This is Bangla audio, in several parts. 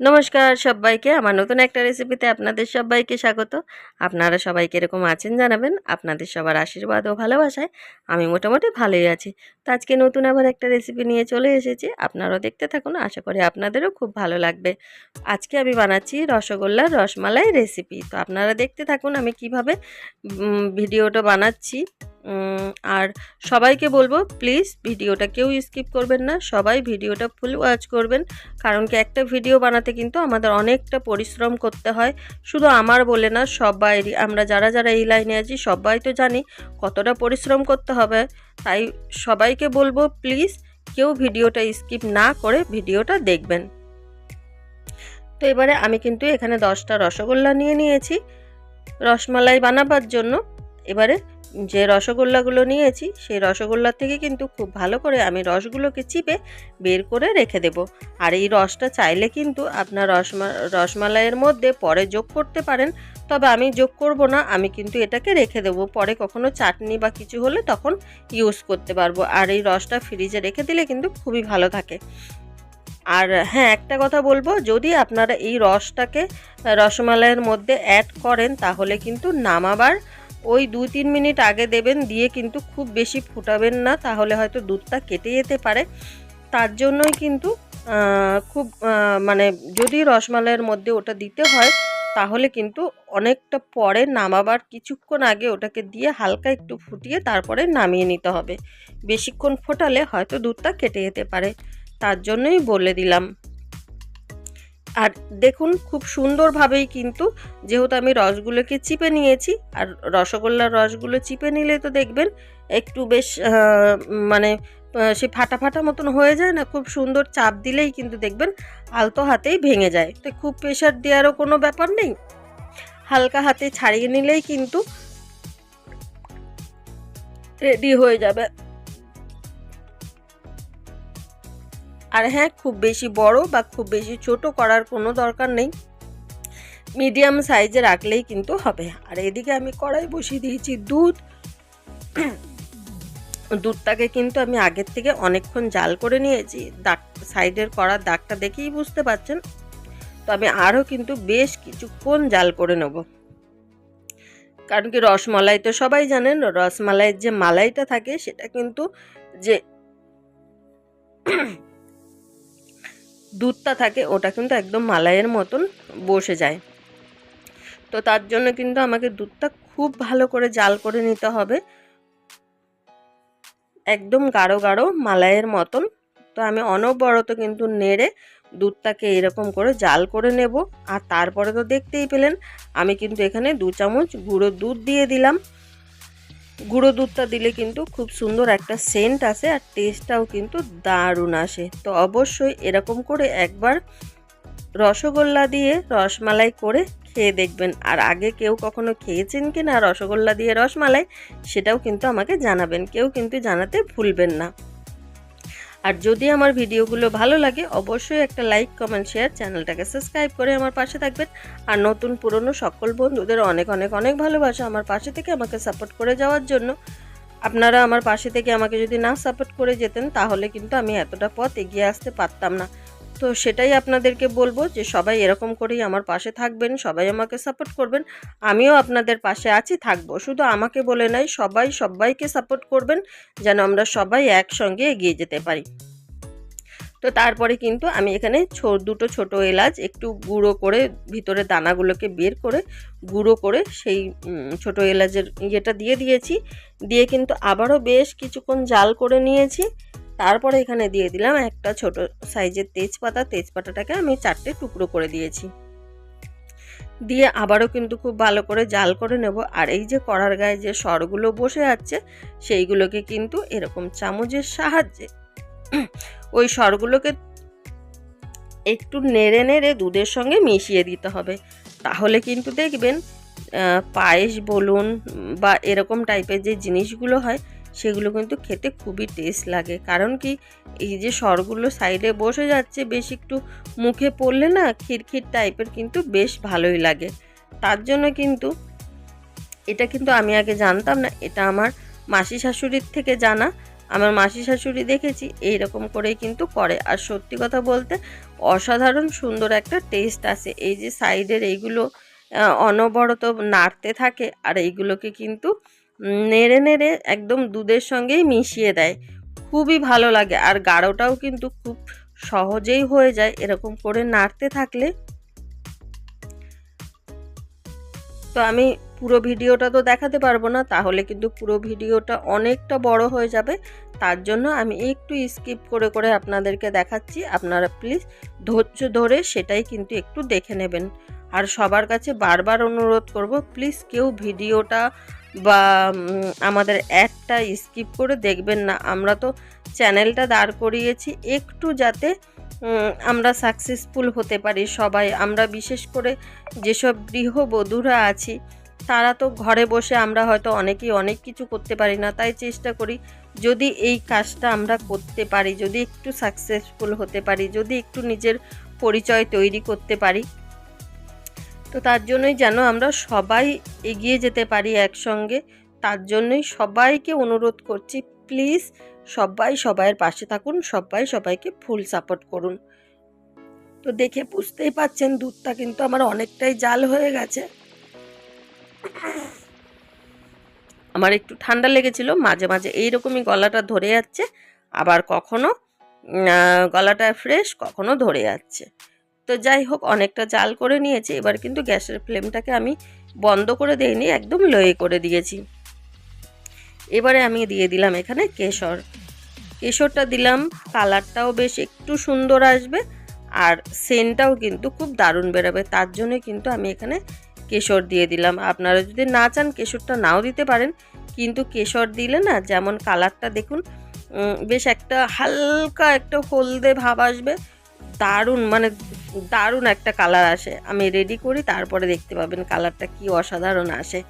নমস্কার সবাইকে, আমার নতুন একটা রেসিপিতে আপনাদের সবাইকে স্বাগত। আপনারা সবাই কীরকম আছেন জানাবেন? আপনাদের সবার আশীর্বাদ ও ভালোবাসায় আমি মোটামুটি ভালোই আছি। তো আজকে নতুন আবার একটা রেসিপি নিয়ে চলে এসেছি। আপনারাও দেখতে থাকুন, আশা করি আপনাদেরও খুব ভালো লাগবে। আজকে আমি বানাচ্ছি রসগোল্লার রসমালাই রেসিপি তো আপনারা দেখতে থাকুন আমি কীভাবে ভিডিওটা বানাচ্ছি। আর সবাইকে বলব প্লিজ ভিডিওটা কেউ স্কিপ করবেন না, সবাই ভিডিওটা ফুল ওয়াচ করবেন। কারণ কি একটা ভিডিও বানাতে কিন্তু আমাদের অনেকটা পরিশ্রম করতে হয়। শুধু আমার বলে না, সবাইরই। আমরা যারা যারা এই লাইনে আছি, সবাই তো জানি কতটা পরিশ্রম করতে হবে। তাই সবাইকে বলব প্লিজ কেউ ভিডিওটা স্কিপ না করে ভিডিওটা দেখবেন। তো এবারে আমি কিন্তু এখানে দশটা রসগোল্লা নিয়ে নিয়েছি। রসমালাই বানাবার জন্য এবারে যে রসগোল্লাগুলো নিয়েছি, সেই রসগোল্লা থেকে কিন্তু খুব ভালো করে আমি রসগুলোকে চিপে বের করে রেখে দেব। আর এই রসটা চাইলে কিন্তু আপনার রসমা, রসমালাইয়ের মধ্যে পরে যোগ করতে পারেন। তবে আমি যোগ করব না, আমি কিন্তু এটাকে রেখে দেবো। পরে কখনো চাটনি বা কিছু হলে তখন ইউজ করতে পারব। আর এই রসটা ফ্রিজে রেখে দিলে কিন্তু খুবই ভালো থাকে। আর হ্যাঁ একটা কথা বলব, যদি আপনারা এই রসটাকে রসমালাইয়ের মধ্যে অ্যাড করেন, তাহলে কিন্তু নামাবার ওই দু তিন মিনিট আগে দেবেন, দিয়ে কিন্তু খুব বেশি ফুটাবেন না, তাহলে হয়তো দুধটা কেটে যেতে পারে। তার জন্যই কিন্তু খুব মানে যদি রসমালাইয়ের মধ্যে ওটা দিতে হয়, তাহলে কিন্তু অনেকটা পরে নামাবার কিছুক্ষণ আগে ওটাকে দিয়ে হালকা একটু ফুটিয়ে তারপরে নামিয়ে নিতে হবে। বেশিক্ষণ ফোটালে হয়তো দুধটা কেটে যেতে পারে, তার জন্যই বলে দিলাম। আর দেখুন, খুব সুন্দরভাবেই কিন্তু যেহেতু আমি রসগুলোকে চিপে নিয়েছি, আর রসগোল্লার রসগুলো চিপে নিলে তো দেখবেন একটু বেশ মানে সে ফাটা ফাটা মতন হয়ে যায় না, খুব সুন্দর চাপ দিলেই কিন্তু দেখবেন আলতো হাতেই ভেঙে যায়। তো খুব প্রেশার দেওয়ারও কোনো ব্যাপার নেই। হালকা হাতে ছাড়িয়ে নিলেই কিন্তু রেডি হয়ে যাবে। আর হ্যাঁ খুব বেশি বড় বা খুব বেশি ছোট করার কোনো দরকার নেই। মিডিয়াম সাইজে রাখলেই কিন্তু হবে। আর এদিকে আমি কড়াই বসিয়ে দিয়েছি দুধ। দুধটাকে কিন্তু আমি আগের থেকে অনেকক্ষণ জাল করে নিয়েছি। দাগ, সাইডের করার দাগটা দেখেই বুঝতে পারছেন। তো আমি আরও কিন্তু বেশ কিছুক্ষণ জাল করে নেব। কারণ কি রসমালাই তো সবাই জানেন, রসমালাইয়ের যে মালাইটা থাকে সেটা কিন্তু যে দুধটা থাকে, ওটা কিন্তু একদম মালাইয়ের মতন বসে যায়। তো তার জন্য কিন্তু আমাকে দুধটা খুব ভালো করে জাল করে নিতে হবে। একদম গাঢ় গাঢ় মালাইয়ের মতন। তো আমি অনবরত কিন্তু নেড়ে দুধটাকে এরকম করে জাল করে নেব। আর তারপরে তো দেখতেই পেলেন, আমি কিন্তু এখানে দু চামচ গুঁড়ো দুধ দিয়ে দিলাম। গুঁড়ো দুধটা দিলে কিন্তু খুব সুন্দর একটা সেন্ট আসে আর টেস্টটাও কিন্তু দারুণ আসে। তো অবশ্যই এরকম করে একবার রসগোল্লা দিয়ে রসমালাই করে খেয়ে দেখবেন। আর আগে কেউ কখনো খেয়েছেন কি না রসগোল্লা দিয়ে রসমালাই, সেটাও কিন্তু আমাকে জানাবেন। কেউ কিন্তু জানাতে ভুলবেন না। আর যদি আমার ভিডিওগুলো ভালো লাগে, অবশ্যই একটা লাইক কমেন্ট শেয়ার চ্যানেলটাকে সাবস্ক্রাইব করে আমার পাশে থাকবেন। আর নতুন পুরনো সকল বন্ধুদের অনেক অনেক অনেক ভালোবাসা আমার পাশে থেকে আমাকে সাপোর্ট করে যাওয়ার জন্য। আপনারা আমার পাশে থেকে আমাকে যদি না সাপোর্ট করে যেতেন, তাহলে কিন্তু আমি এতটা পথ এগিয়ে আসতে পারতাম না। তো সেটাই আপনাদেরকে বলব যে সবাই এরকম করেই আমার পাশে থাকবেন, সবাই আমাকে সাপোর্ট করবেন। আমিও আপনাদের পাশে আছি, থাকব। শুধু আমাকে বলে নাই, সবাই সবাইকে সাপোর্ট করবেন যেন আমরা সবাই একসঙ্গে এগিয়ে যেতে পারি। তো তারপরে কিন্তু আমি এখানে দুটো ছোট এলাচ, একটু গুঁড়ো করে ভিতরে দানাগুলোকে বের করে, গুঁড়ো করে সেই ছোট এলাচের ইয়েটা দিয়ে দিয়েছি। দিয়ে কিন্তু আবারও বেশ কিছুক্ষণ জাল করে নিয়েছি। তারপরে এখানে দিয়ে দিলাম একটা ছোট সাইজের তেজপাতা। তেজপাতাটাকে আমি চারটে টুকরো করে দিয়েছি। দিয়ে আবারও কিন্তু খুব ভালো করে জাল করে নেব। আর এই যে কড়ার গায়ে যে সরগুলো বসে আছে, সেইগুলোকে কিন্তু এরকম চামচের সাহায্যে ওই সরগুলোকে একটু নেড়ে নেড়ে দুধের সঙ্গে মিশিয়ে দিতে হবে। তাহলে কিন্তু দেখবেন পায়েস বলুন বা এরকম টাইপের যে জিনিসগুলো হয় সেগুলো কিন্তু খেতে খুবই টেস্ট লাগে। কারণ কি, এই যে সরগুলো সাইডে বসে যাচ্ছে, বেশ একটু মুখে পড়লে না খিরখির টাইপের কিন্তু বেশ ভালোই লাগে। তার জন্য কিন্তু, এটা কিন্তু আমি আগে জানতাম না, এটা আমার মাসি শাশুড়ির থেকে জানা। আমার মাসি শাশুড়ি দেখেছি এই রকম করেই কিন্তু করে। আর সত্যি কথা বলতে, অসাধারণ সুন্দর একটা টেস্ট আসে এই যে সাইডের এইগুলো অনবরত নাড়তে থাকে, আর এইগুলোকে কিন্তু নেড়ে নেড়ে একদম দুধের সঙ্গেই মিশিয়ে দেয়। খুবই ভালো লাগে। আর গাঢ়টাও কিন্তু খুব সহজেই হয়ে যায় এরকম করে নাড়তে থাকলে। তো আমি পুরো ভিডিওটা তো দেখাতে পারব না, তাহলে কিন্তু পুরো ভিডিওটা অনেকটা বড় হয়ে যাবে। তার জন্য আমি একটু স্কিপ করে করে আপনাদেরকে দেখাচ্ছি। আপনারা প্লিজ ধৈর্য ধরে সেটাই কিন্তু একটু দেখে নেবেন। আর সবার কাছে বারবার অনুরোধ করব, প্লিজ কেউ ভিডিওটা বা আমাদের অ্যাডটা স্কিপ করে দেখবেন না। আমরা তো চ্যানেলটা দাঁড় করিয়েছি, একটু যাতে আমরা সাকসেসফুল হতে পারি সবাই। আমরা বিশেষ করে যেসব গৃহবধূরা আছি, তারা তো ঘরে বসে আমরা হয়তো অনেকেই অনেক কিছু করতে পারি না। তাই চেষ্টা করি, যদি এই কাজটা আমরা করতে পারি, যদি একটু সাকসেসফুল হতে পারি, যদি একটু নিজের পরিচয় তৈরি করতে পারি তো তার জন্যই যেন আমরা সবাই এগিয়ে যেতে পারি একসঙ্গে, তার জন্যই সবাইকে অনুরোধ করছি, প্লিজ সবাই সবাইয়ের পাশে থাকুন, সবাই সবাইকে ফুল সাপোর্ট করুন। তো দেখে বুঝতেই পাচ্ছেন, দুধটা কিন্তু আমার অনেকটাই জাল হয়ে গেছে। আমার একটু ঠান্ডা লেগেছিল, মাঝে মাঝে এইরকমই গলাটা ধরে যাচ্ছে, আবার কখনো গলাটা ফ্রেশ কখনো ধরে যাচ্ছে। তো যাই হোক, অনেকটা জাল করে নিয়েছি। এবার কিন্তু গ্যাসের ফ্লেমটাকে আমি বন্ধ করে দিইনি, একদম লোয়ে করে দিয়েছি। এবারে আমি দিয়ে দিলাম এখানে কেশর। কেশরটা দিলাম, কালারটাও বেশ একটু সুন্দর আসবে আর সেন্টটাও কিন্তু খুব দারুণ বেরোবে। তার জন্য কিন্তু আমি এখানে কেশর দিয়ে দিলাম। আপনারা যদি না চান, কেশরটা নাও দিতে পারেন। কিন্তু কেশর দিলে না, যেমন কালারটা দেখুন বেশ একটা হালকা একটা হলদে ভাব আসবে। দারুণ মানে দারুণ একটা কালার আসে। আমি রেডি করি, তারপরে দেখতে পাবেন কালারটা কি অসাধারণ আসে।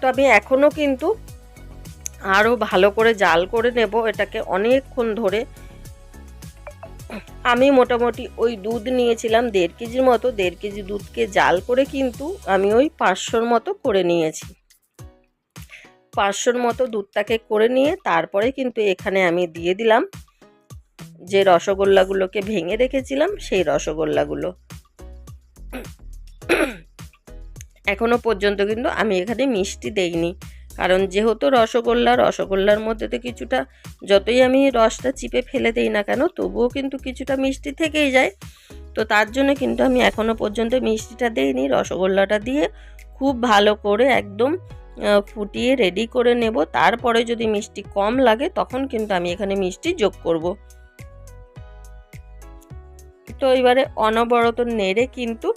তো আমি এখনও কিন্তু আরও ভালো করে জাল করে নেব, এটাকে অনেকক্ষণ ধরে। আমি মোটামুটি ওই দুধ নিয়েছিলাম দেড় কেজির মতো, দেড় কেজি দুধকে জাল করে কিন্তু আমি ওই পাঁচশোর মতো করে নিয়েছি। পাঁচশোর মতো দুধটাকে করে নিয়ে তারপরে কিন্তু এখানে আমি দিয়ে দিলাম যে রসগোল্লাগুলোকে ভেঙে রেখেছিলাম, সেই রসগোল্লাগুলো। এখনও পর্যন্ত কিন্তু আমি এখানে মিষ্টি দেইনি। কারণ যেহেতু রসগোল্লা, রসগোল্লার মধ্যে তো কিছুটা যতই আমি রসটা চিপে ফেলে দিই না কেন, তবুও কিন্তু কিছুটা মিষ্টি থেকেই যায়। তো তার জন্য কিন্তু আমি এখনও পর্যন্ত মিষ্টিটা দেইনি। রসগোল্লাটা দিয়ে খুব ভালো করে একদম ফুটিয়ে রেডি করে নেব। তারপরে যদি মিষ্টি কম লাগে, তখন কিন্তু আমি এখানে মিষ্টি যোগ করব। তো এবারে অনবরত নেড়ে কিন্তু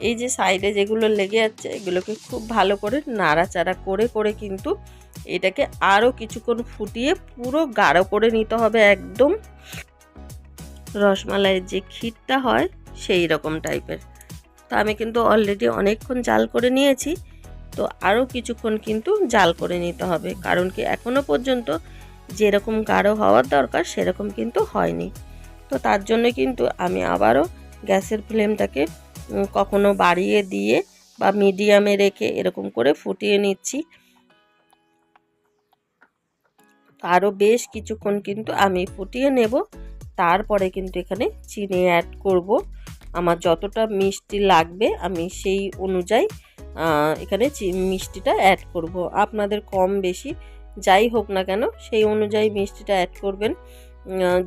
এই যে সাইডে যেগুলো লেগে যাচ্ছে এগুলোকে খুব ভালো করে নাড়াচাড়া করে করে কিন্তু এটাকে আরও কিছুক্ষণ ফুটিয়ে পুরো গাঢ় করে নিতে হবে একদম। রসমালাইয়ের যে ক্ষীরটা হয় সেই রকম টাইপের। তো আমি কিন্তু অলরেডি অনেকক্ষণ জাল করে নিয়েছি, তো আরও কিছুক্ষণ কিন্তু জাল করে নিতে হবে। কারণ কি এখনও পর্যন্ত যেরকম গাঢ় হওয়ার দরকার সেরকম কিন্তু হয়নি। তো তার জন্য কিন্তু আমি আবারও গ্যাসের ফ্লেমটাকে কখনো বাড়িয়ে দিয়ে বা মিডিয়ামে রেখে এরকম করে ফুটিয়ে নিচ্ছি। আরও বেশ কিছুক্ষণ কিন্তু আমি ফুটিয়ে নেব। তারপরে কিন্তু এখানে চিনি অ্যাড করব। আমার যতটা মিষ্টি লাগবে আমি সেই অনুযায়ী এখানে মিষ্টিটা অ্যাড করব। আপনাদের কম বেশি যাই হোক না কেন সেই অনুযায়ী মিষ্টিটা অ্যাড করবেন।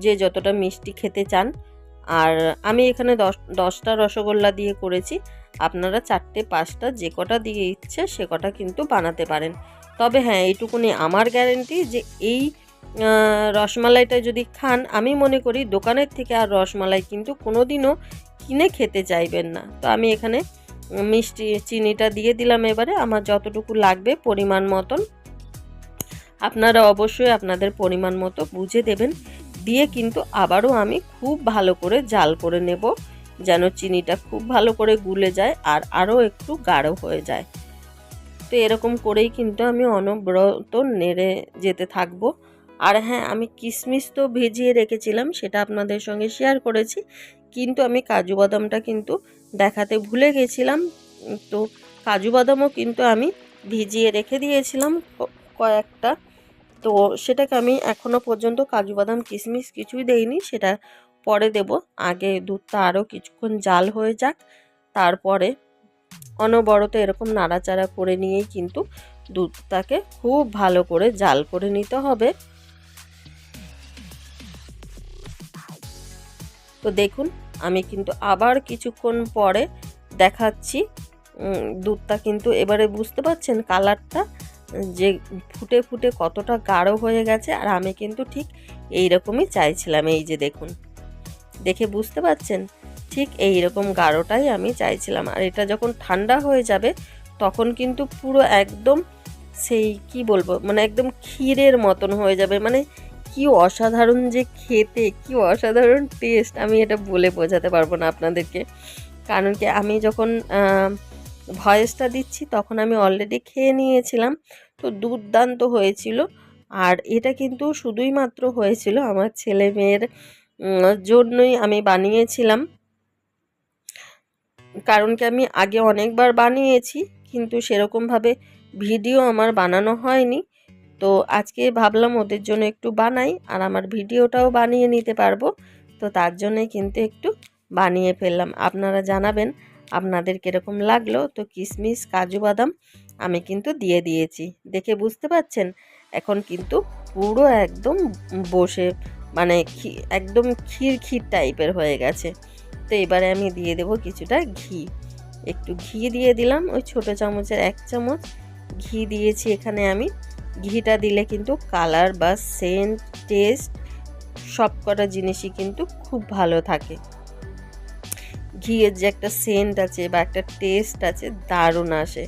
যে যতটা মিষ্টি খেতে চান। আর আমি এখানে দশ, দশটা রসগোল্লা দিয়ে করেছি। আপনারা চারটে, পাঁচটা, যে কটা দিয়ে ইচ্ছে সে কটা কিন্তু বানাতে পারেন। তবে হ্যাঁ এইটুকুনি আমার গ্যারেন্টি যে এই রসমালাইটা যদি খান, আমি মনে করি দোকানের থেকে আর রসমালাই কিন্তু কোনো দিনও কিনে খেতে চাইবেন না। তো আমি এখানে মিষ্টি চিনিটা দিয়ে দিলাম এবারে। আমার যতটুকু লাগবে পরিমাণ মতন। আপনারা অবশ্যই আপনাদের পরিমাণ মতো বুঝে দেবেন। দিয়ে কিন্তু আবারও আমি খুব ভালো করে জাল করে নেব, যেন চিনিটা খুব ভালো করে গুলে যায় আর আরও একটু গাঢ় হয়ে যায়। তো এরকম করেই কিন্তু আমি অনবরত নেড়ে যেতে থাকব। আর হ্যাঁ আমি কিশমিশ তো ভিজিয়ে রেখেছিলাম, সেটা আপনাদের সঙ্গে শেয়ার করেছি, কিন্তু আমি কাজু বাদামটা কিন্তু দেখাতে ভুলে গেছিলাম। তো কাজু বাদামও কিন্তু আমি ভিজিয়ে রেখে দিয়েছিলাম কয়েকটা তো সেটাকে আমি এখনও পর্যন্ত কাজু বাদাম, কিশমিশ কিছুই দেইনি, সেটা পরে দেব। আগে দুধটা আরও কিছুক্ষণ জাল হয়ে যাক, তারপরে অনবরত এরকম নাড়াচাড়া করে নিয়েই কিন্তু দুধটাকে খুব ভালো করে জাল করে নিতে হবে। তো দেখুন, আমি কিন্তু আবার কিছুক্ষণ পরে দেখাচ্ছি। দুধটা কিন্তু এবারে বুঝতে পারছেন কালারটা? যে ফুটে ফুটে কতটা গাঢ় হয়ে গেছে, আর আমি কিন্তু ঠিক এই রকমই চাইছিলাম। এই যে দেখুন, দেখে বুঝতে পারছেন? ঠিক এই রকম গাঢ়টাই আমি চাইছিলাম। আর এটা যখন ঠান্ডা হয়ে যাবে, তখন কিন্তু পুরো একদম সেই, কি বলব মানে একদম ক্ষীরের মতন হয়ে যাবে। মানে কি অসাধারণ যে খেতে, কি অসাধারণ টেস্ট আমি এটা বলে বোঝাতে পারব না আপনাদেরকে। কারণ কি, আমি যখন ভয়েসটা দিচ্ছি, তখন আমি অলরেডি খেয়ে নিয়েছিলাম। তো দুর্দান্ত হয়েছিল। আর এটা কিন্তু শুধুই মাত্র হয়েছিল আমার ছেলে মেয়ের জন্যই আমি বানিয়েছিলাম। কারণ কি আমি আগে অনেকবার বানিয়েছি, কিন্তু সেরকমভাবে ভিডিও আমার বানানো হয়নি। তো আজকে ভাবলাম ওদের জন্য একটু বানাই, আর আমার ভিডিওটাও বানিয়ে নিতে পারব। তো তার জন্যই কিন্তু একটু বানিয়ে ফেললাম। আপনারা জানাবেন আপনাদের কীরকম লাগল? তো কিশমিশ কাজু বাদাম আমি কিন্তু দিয়ে দিয়েছি। দেখে বুঝতে পাচ্ছেন এখন কিন্তু পুরো একদম বসে মানে একদম ক্ষীর ক্ষীর টাইপের হয়ে গেছে। তো এবারে আমি দিয়ে দেব কিছুটা ঘি। একটু ঘি দিয়ে দিলাম, ওই ছোটো চামচের এক চামচ। ঘি দিয়েছি এখানে আমি। ঘিটা দিলে কিন্তু কালার বা সেন্ট টেস্ট সব কটা জিনিসই কিন্তু খুব ভালো থাকে। ঘিয়ের যে একটা সেন্ট আছে বা একটা টেস্ট আছে দারুণ আসে।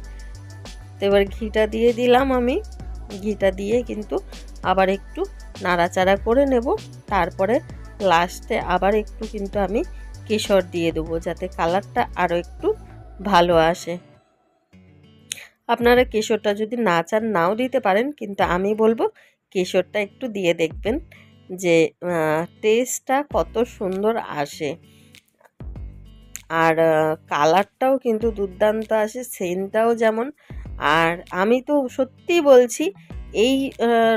তো এবার ঘিটা দিয়ে দিলাম আমি। ঘিটা দিয়ে কিন্তু আবার একটু নাড়াচাড়া করে নেব। তারপরে লাস্টে আবার একটু কিন্তু আমি কেশর দিয়ে দেবো যাতে কালারটা আরও একটু ভালো আসে। আপনারা কেশরটা যদি না চান নাও দিতে পারেন, কিন্তু আমি বলব কেশরটা একটু দিয়ে দেখবেন যে টেস্টটা কত সুন্দর আসে। আর কালারটাও কিন্তু দুর্দান্ত আসে সেন্টটাও যেমন। আর আমি তো সত্যি বলছি, এই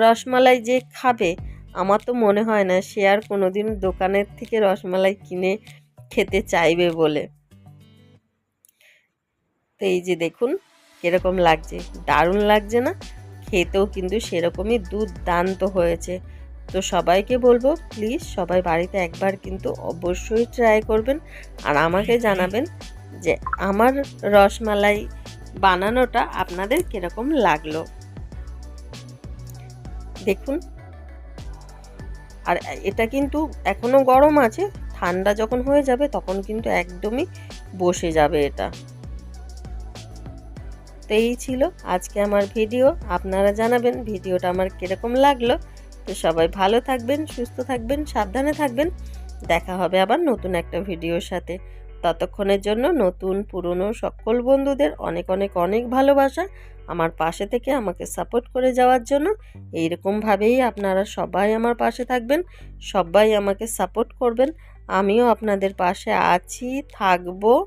রসমালাই যে খাবে, আমার তো মনে হয় না সে আর কোনো দিন দোকানের থেকে রসমালাই কিনে খেতে চাইবে বলে। তো এই যে দেখুন, কীরকম লাগছে। দারুণ লাগছে না? খেতেও কিন্তু সেরকমই দুর্দান্ত হয়েছে। তো সবাইকে বলব প্লিজ সবাই বাড়িতে একবার কিন্তু অবশ্যই ট্রাই করবেন। আর আমাকে জানাবেন যে আমার রসমালাই বানানোটা আপনাদের কীরকম লাগল। দেখুন। আর এটা কিন্তু এখনও গরম আছে, ঠান্ডা যখন হয়ে যাবে তখন কিন্তু একদমই বসে যাবে এটা। তো এই ছিল আজকে আমার ভিডিও, আপনারা জানাবেন ভিডিওটা আমার কীরকম লাগল। তো সবাই ভালো থাকবেন, সুস্থ থাকবেন, সাবধানে থাকবেন। দেখা হবে আবার নতুন একটা ভিডিওর সাথে। ততক্ষণের জন্য নতুন, পুরনো সকল বন্ধুদের অনেক অনেক অনেক ভালোবাসা আমার পাশে থেকে আমাকে সাপোর্ট করে যাওয়ার জন্য। এইরকমভাবেই আপনারা সবাই আমার পাশে থাকবেন, সবাই আমাকে সাপোর্ট করবেন। আমিও আপনাদের পাশে আছি, থাকব।